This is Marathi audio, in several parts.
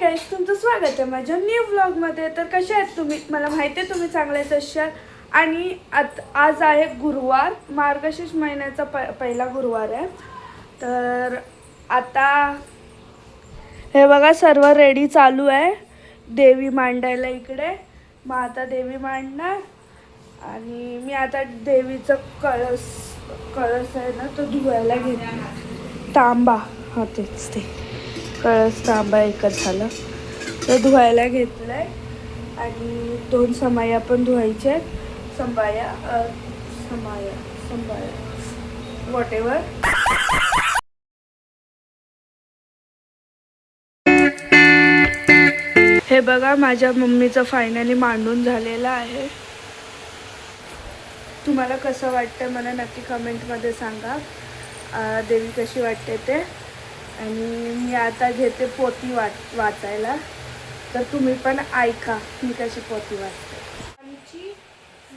गाईज तुमचं स्वागत आहे माझ्या न्यू व्लॉगमध्ये तर कसे आहेत तुम्ही? मला माहिती आहे तुम्ही चांगले असाल आणि आत आज आहे गुरुवार. मार्गशीर्ष महिन्याचा प पहिला गुरुवार आहे. तर आता हे बघा सर्व रेडी चालू आहे. देवी मांडायला इकडे. मग आता देवी मांडणार. आणि मी आता देवीचं कळस कळस आहे ना तो धुवायला घेणार तांबा. हा तेच ते. कळस तांबा एकच झालं. तर धुवायला घेतलं आहे आणि दोन समाया पण धुवायच्या आहेत. संबाया समाया संबाया वॉट एवर हे बघा माझ्या मम्मीचं फायनली मांडून झालेलं आहे. तुम्हाला कसं वाटतं मला नक्की कमेंटमध्ये सांगा. देवी कशी वाटते ते. आणि मी आता घेते पोती वाच वाचायला. तर तुम्ही पण ऐका मी कशी पोती वाचते. आमची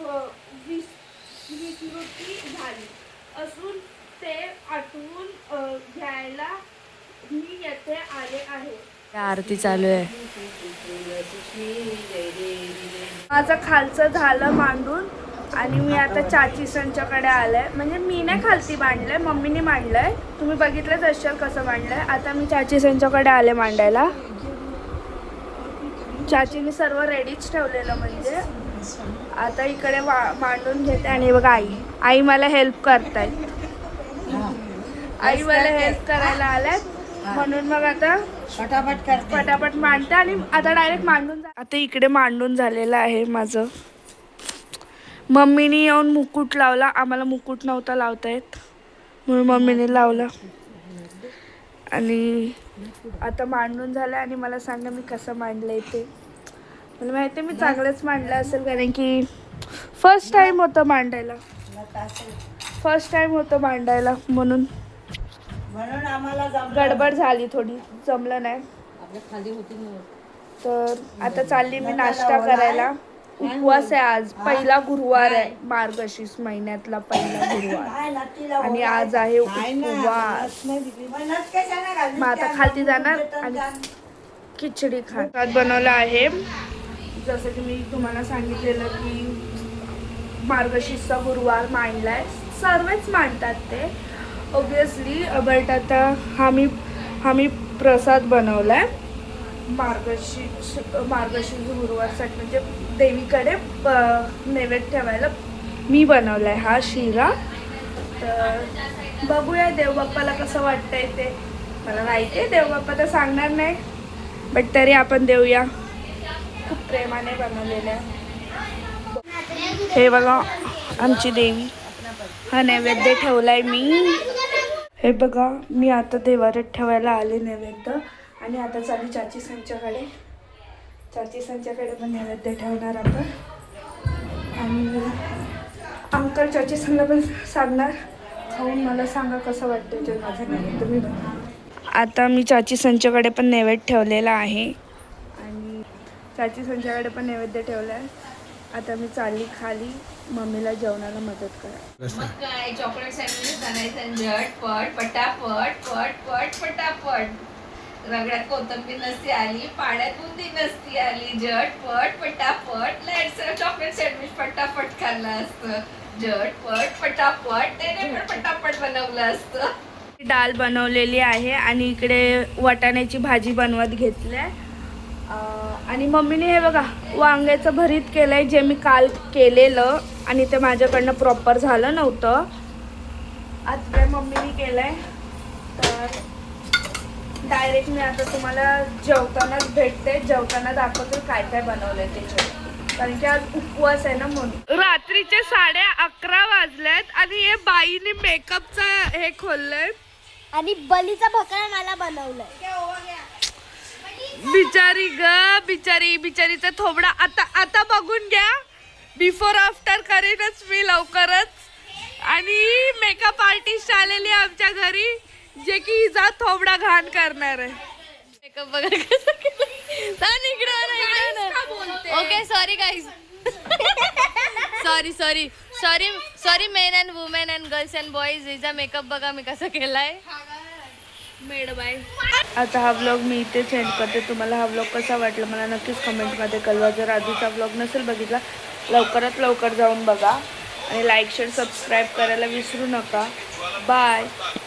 व- वीस विस्मृती झाली. असून ते आठवून अं, घ्यायला मी येथे आले आहे. आरती चालू आहे. माझं खालचं झालं मांडून. आणि मी आता चाची संच्याकडे आलंय. म्हणजे मी नाही खालती मांडलंय मम्मीने मांडलंय तुम्ही बघितलंच असाल कसं मांडलंय आता मी चाची संच्याकडे आले मांडायला. चाचीने सर्व रेडीच ठेवलेलं म्हणजे. आता इकडे वा मांडून घेते. आणि बघा आई. आई मला हेल्प करतायत. आई मला हेल्प करायला आल्यात. म्हणून मग आता पटापट करते. पटापट मांडते आणि आता डायरेक्ट मांडून आता इकडे मांडून झालेलं आहे माझं. मम्मीने येऊन मुकुट लावला. आम्हाला मुकुट नव्हता लावता येत. म्हणून मम्मीने लावला. आणि आता मांडून झालं आणि मला सांगा मी कसं मांडलंय ते. मला माहिती आहे मी चांगलंच मांडलं असेल कारण की फर्स्ट टाइम होतं मांडायला. फर्स्ट टाइम होतं मांडायला म्हणून. म्हणून आम्हाला. गडबड झाली थोडी. जमलं नाही. तर आता चालली मी नाश्ता करायला. उपवास आहे आज. पहिला गुरुवार आहे. मार्गशीर्ष महिन्यातला पहिला गुरुवार. आणि? आज आहे उपवास. मग आता खालती जाणार आणि खिचडी खा भात बनवला आहे. जसं की मी तुम्हाला सांगितलेलं की मार्गशीर्षचा गुरुवार मांडलाय. सर्वच मांडतात ते. ऑब्विसली बट आता हा मी हा मी प्रसाद बनवलाय. मार्गशीर्ष मार्गशीर्ष गुरुवारसाठी म्हणजे देवीकडे नैवेद्य ठेवायला मी बनवलाय हा शिरा. तर बघूया देवबाप्पाला कसं वाटतंय ते. मला माहिती आहे देवबाप्पा तर सांगणार नाही बट तरी आपण देऊया. खूप प्रेमाने बनवलेलं आहे. हे बघा आमची देवी. हा नैवेद्य ठेवलाय मी. हे बघा मी आता देवाऱ्यात ठेवायला आले नैवेद्य. आणि आता चालू चाची संच्याकडे. चाची संच्याकडे पण नैवेद्य ठेवणार आपण. आणि अंकल चाची संघ पण सांगणार खाऊन मला सांगा कसं वाटतं ते माझं नैवेद्य. मी बनवलं. आता मी चाची संच्याकडे पण नैवेद्य ठेवलेला आहे. आणि चाची संच्याकडे पण नैवेद्य ठेवला आहे आता मी चालली खाली. मम्मीला जेवणाला मदत करा. मग काय? चॉकलेट सँडविच बनायचं झटपट पटापट पट पट पटापट. रगड्यात कोथंबीर नसती आली पाण्यात बुंदी नसती आली झटपट पटापट. लाईटचं चॉकलेट सँडविच पटापट खाल्लं असतं. झटपट पटापट. त्याने पण पटापट बनवलं असतं. डाल बनवलेली आहे आणि इकडे वाटाण्याची भाजी बनवत घेतली आणि मम्मीने हे बघा वांग्याचं भरीत केलं आहे जे मी काल केलेलं आणि ते माझ्याकडनं प्रॉपर झालं नव्हतं. आज काय मम्मीने केलं आहे तर डायरेक्ट मी आता तुम्हाला जेवतानाच भेटते जेवताना दाखवते काय काय बनवलंय त्याच्यात. कारण की आज उपवास आहे ना म्हणून. रात्रीचे साडे अकरा वाजलेत आणि हे बाईने मेकअपचा हे खोललंय. आणि बलीचा भकरा मला बनवलंय. बिचारी ग बिचारी बिचारीचा थोबडा. आता आता बघून घ्या. बिफोर आफ्टर करीनच मी लवकरच. आणि मेकअप आर्टिस्ट आलेली आहे आमच्या घरी. जे की हिचा थोबडा घाण करणार आहे. मेकअप बघा कसं केलं. इकडं. Okay sorry guys sorry sorry sorry sorry men and women and girls and boys हिचा मेकअप बघा मी कसा केलाय. मेड बाय आता हा व्लॉग मी इथे सेंड करते. तुम्हाला हा व्लॉग कसा वाटला मला नक्कीच कमेंटमध्ये कळवा. जर आधीचा व्लॉग नसेल बघितला लवकरात लवकर जाऊन बघा. आणि लाईक शेअर सबस्क्राईब करायला विसरू नका. बाय